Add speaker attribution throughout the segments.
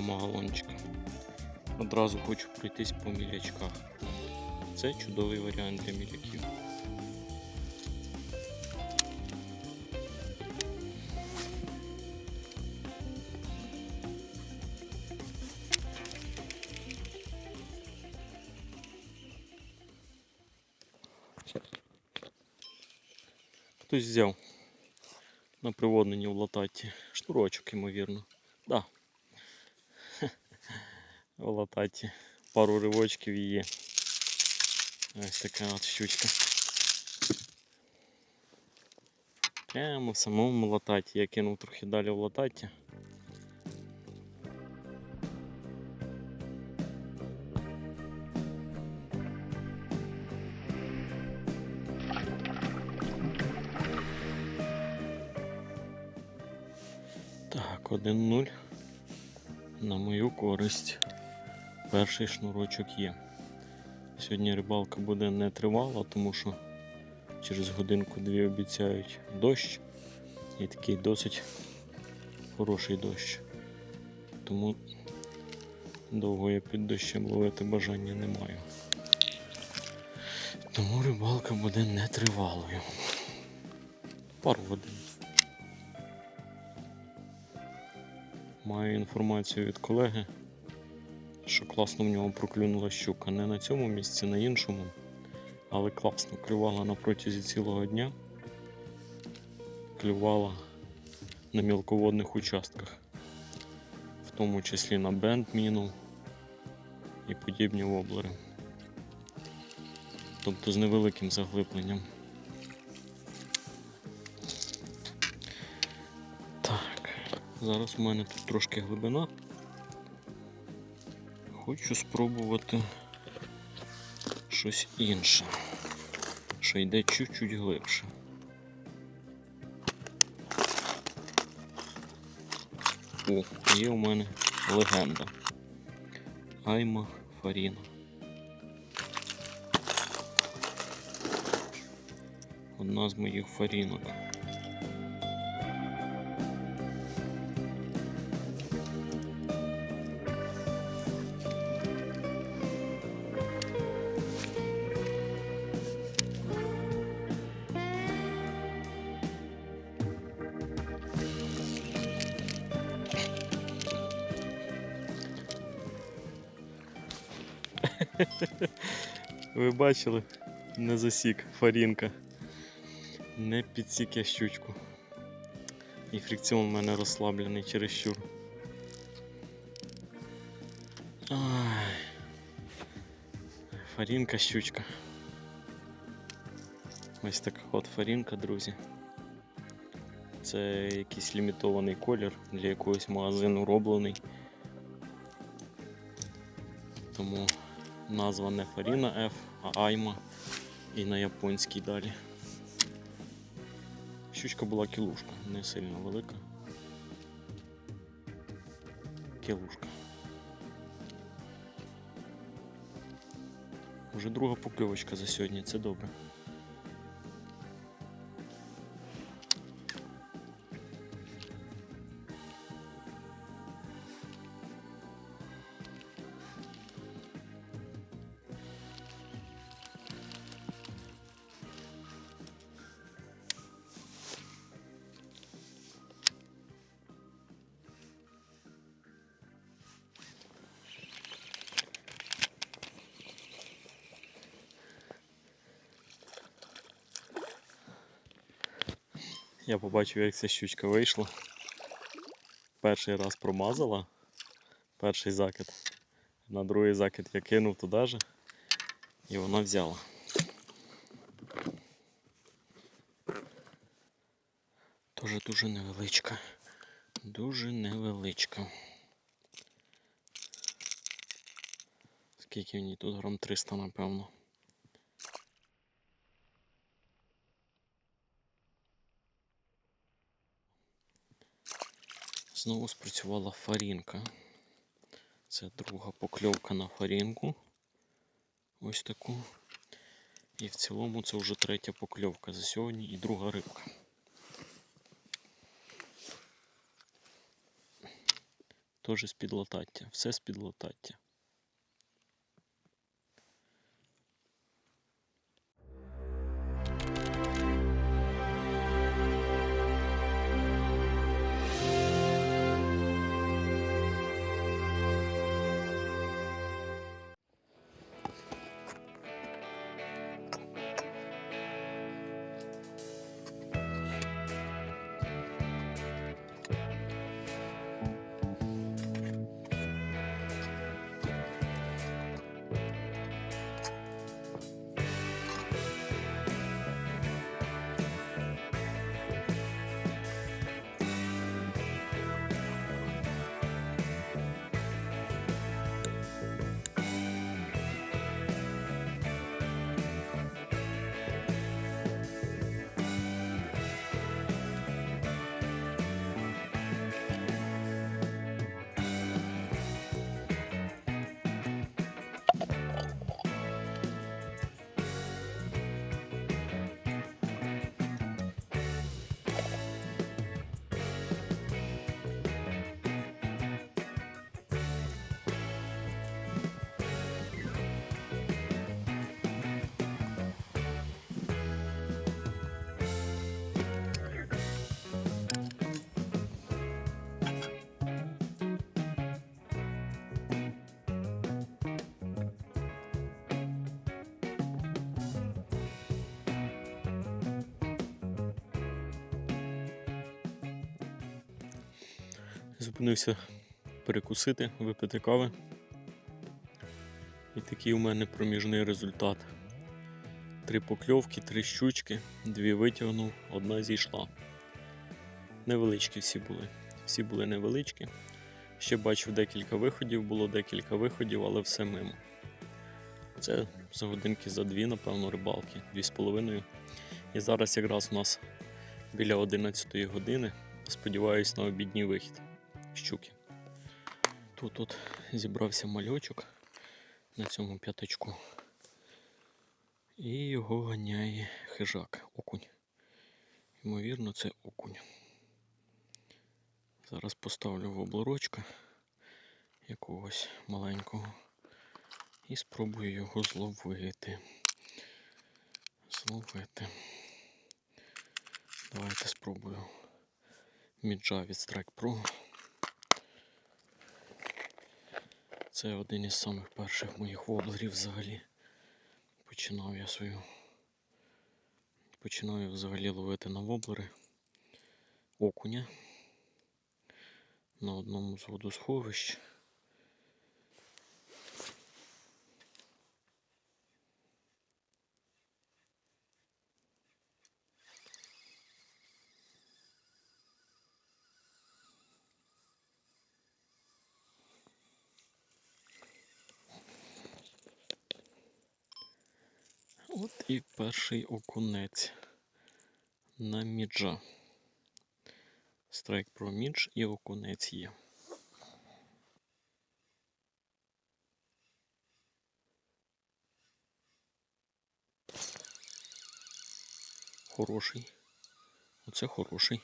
Speaker 1: Такого магалончика. Одразу хочу пройтись по мілячках. Це чудовий варіант для міляків. Хтось взяв на приводненні в лататі. Шнурочок, ймовірно. Да. Лататі. Пару ривочків є. Ось така от щучка. Прямо в самому лататі. Я кинув трохи далі в лататі. Так, 1-0 на мою користь. Перший шнурочок є. Сьогодні рибалка буде не тривала, тому що через годинку-дві обіцяють дощ. І такий досить хороший дощ. Тому довго я під дощем ловити бажання не маю. Тому рибалка буде нетривалою. Пару годин. Маю інформацію від колеги, що класно в нього проклюнула щука. Не на цьому місці, на іншому. Але класно клювала на протязі цілого дня. Клювала на мілководних участках, в тому числі на бендміну і подібні воблери. Тобто з невеликим заглибленням. Так, зараз у мене тут трошки глибина. Хочу спробувати щось інше, що йде чуть-чуть глибше. О, є у мене легенда. Айма Фаріна. Одна з моїх фарінок. Ви бачили? Не засік фарінка. Не підсік я щучку. І фрикціон в мене розслаблений чересчур. Ай. Фарінка щучка. Ось така от фарінка, друзі. Це якийсь лімітований колір для якогось магазину роблений. Тому назва не Фаріна F, а Айма і на японській далі. Щучка була кілушка, не сильно велика. Кілушка. Вже друга покльовочка за сьогодні, це добре. Я побачив, як ця щучка вийшла. Перший раз промазала, перший закид. На другий закид я кинув туди же і вона взяла. Тоже дуже невеличка. Дуже невеличка. Скільки в ній тут грам 300, напевно. Знову спрацювала фарінка. Це друга покльовка на фарінку. Ось таку. І в цілому це вже третя покльовка за сьогодні і друга рибка. теж з підлатаття. Все з-під латаття. Зупинився перекусити, випити кави. І такий у мене проміжний результат. Три покльовки, три щучки, дві витягнув, одна зійшла. Невеличкі всі були. Всі були невеличкі. Ще бачив декілька виходів, було декілька виходів, але все мимо. Це за годинки за дві, напевно, рибалки, дві з половиною. І зараз якраз у нас біля 11 години. Сподіваюсь на обідній вихід щуки. Тут от зібрався мальочок на цьому п'ятачку. І його ганяє хижак, окунь. Ймовірно, це окунь. Зараз поставлю в облорочка якогось маленького і спробую його зловити. Зловити. Давайте спробую. Міджа від Strike Pro. Це один із самих перших моїх воблерів взагалі. Починав я свою. Починав я взагалі ловити на воблери окуня на одному з водосховищ. От і перший окунець на міджа. Страйк про мідж і окунець є. Хороший. Оце хороший.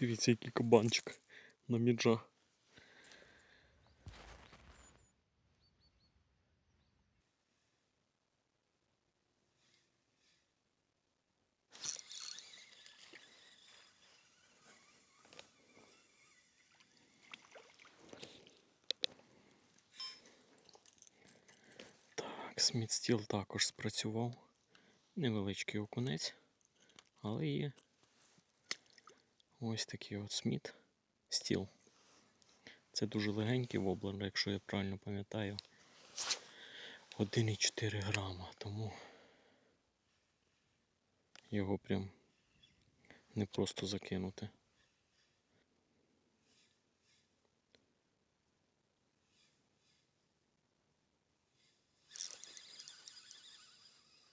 Speaker 1: Дивіться, який кабанчик на міджа. Так, смітстіл також спрацював. Невеличкий окунець, але є ось такий от сміт стіл. Це дуже легенький воблер, якщо я правильно пам'ятаю. 1,4 грама, тому його прям не просто закинути.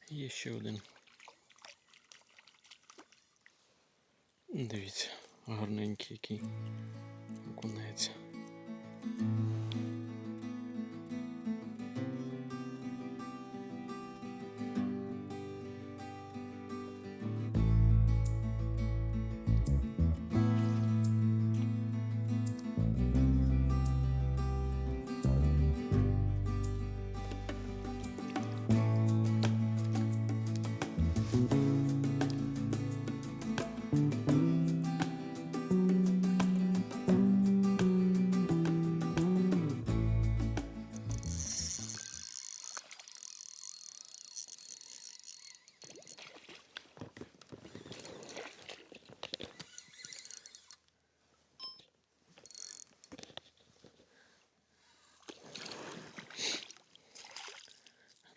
Speaker 1: Є ще один. Дивіться, гарненький який окунець.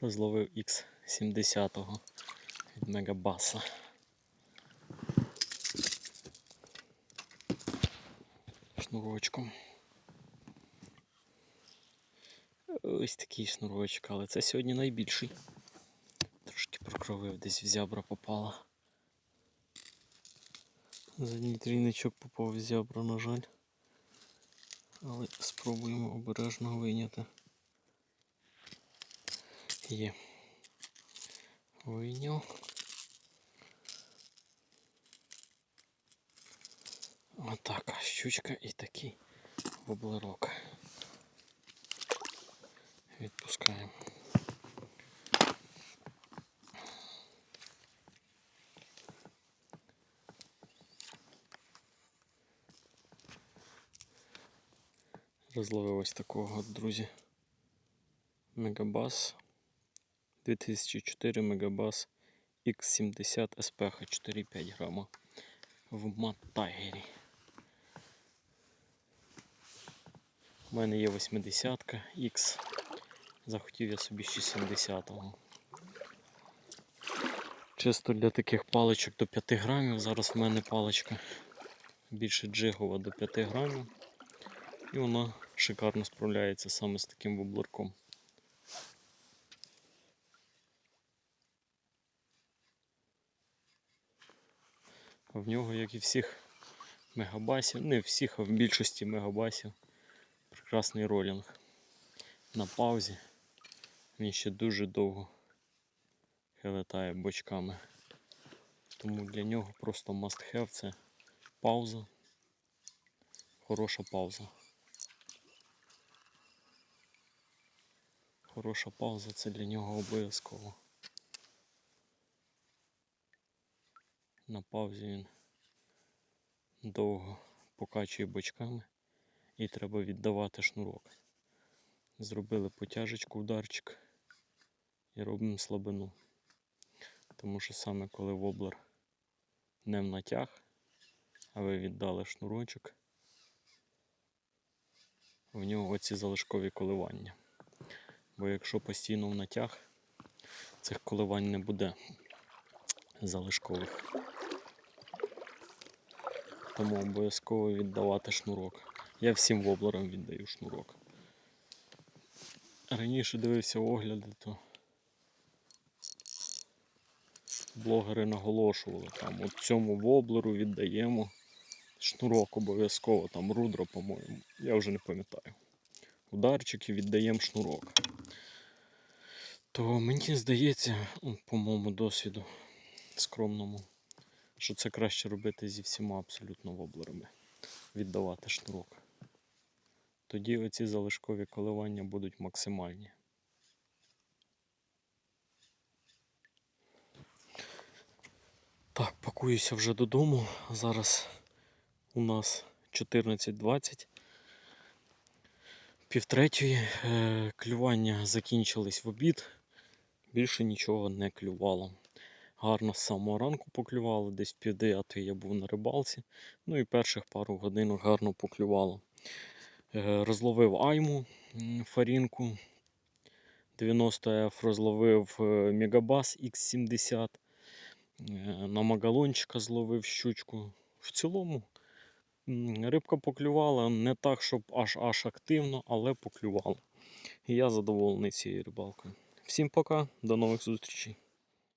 Speaker 1: Розловив X70 від Мегабаса. Шнурочком. Ось такий шнурочок, але це сьогодні найбільший. Трошки прокровив, десь в зябра попала. Задній трійничок попав в зябра, на жаль. Але спробуємо обережно вийняти. Є. Вийняв. Отака щучка і такий воблерок. Відпускаємо. Розловив ось такого, от, друзі. Мегабас 2004 Мегабас X70 SPH 4,5 грама в Маттайгері. У мене є 80 X. Захотів я собі ще 70-го. Чисто для таких паличок до 5 грамів. Зараз в мене паличка більше джигова до 5 грамів. І вона шикарно справляється саме з таким воблерком. В нього, як і всіх мегабасів, не всіх, а в більшості мегабасів, прекрасний ролінг. На паузі він ще дуже довго хилетає бочками. Тому для нього просто must have це пауза. Хороша пауза. Хороша пауза це для нього обов'язково. На паузі він довго покачує бочками і треба віддавати шнурок. Зробили потяжечку, ударчик і робимо слабину. Тому що саме коли воблер не в натяг, а ви віддали шнурочок, в нього оці залишкові коливання. Бо якщо постійно в натяг, цих коливань не буде залишкових. Тому обов'язково віддавати шнурок. Я всім воблерам віддаю шнурок. Раніше дивився огляди, то блогери наголошували, там от цьому воблеру віддаємо шнурок обов'язково, там рудро, по-моєму. Я вже не пам'ятаю. Ударчики віддаємо шнурок. То мені здається, по моєму досвіду скромному, що це краще робити зі всіма абсолютно воблерами. Віддавати шнурок. Тоді оці залишкові коливання будуть максимальні. Так, пакуюся вже додому. Зараз у нас 14.20. Півтретьої е, клювання закінчились в обід. Більше нічого не клювало. Гарно з самого ранку поклювало, десь пів дев'ятої я був на рибалці. Ну і перших пару годин гарно поклювало. Е, Розловив айму фарінку. 90F розловив е, Мегабас X70. Е, На магалончика зловив щучку. В цілому рибка поклювала не так, щоб аж аж активно, але поклювала. І я задоволений цією рибалкою. Всім пока, до нових зустрічей.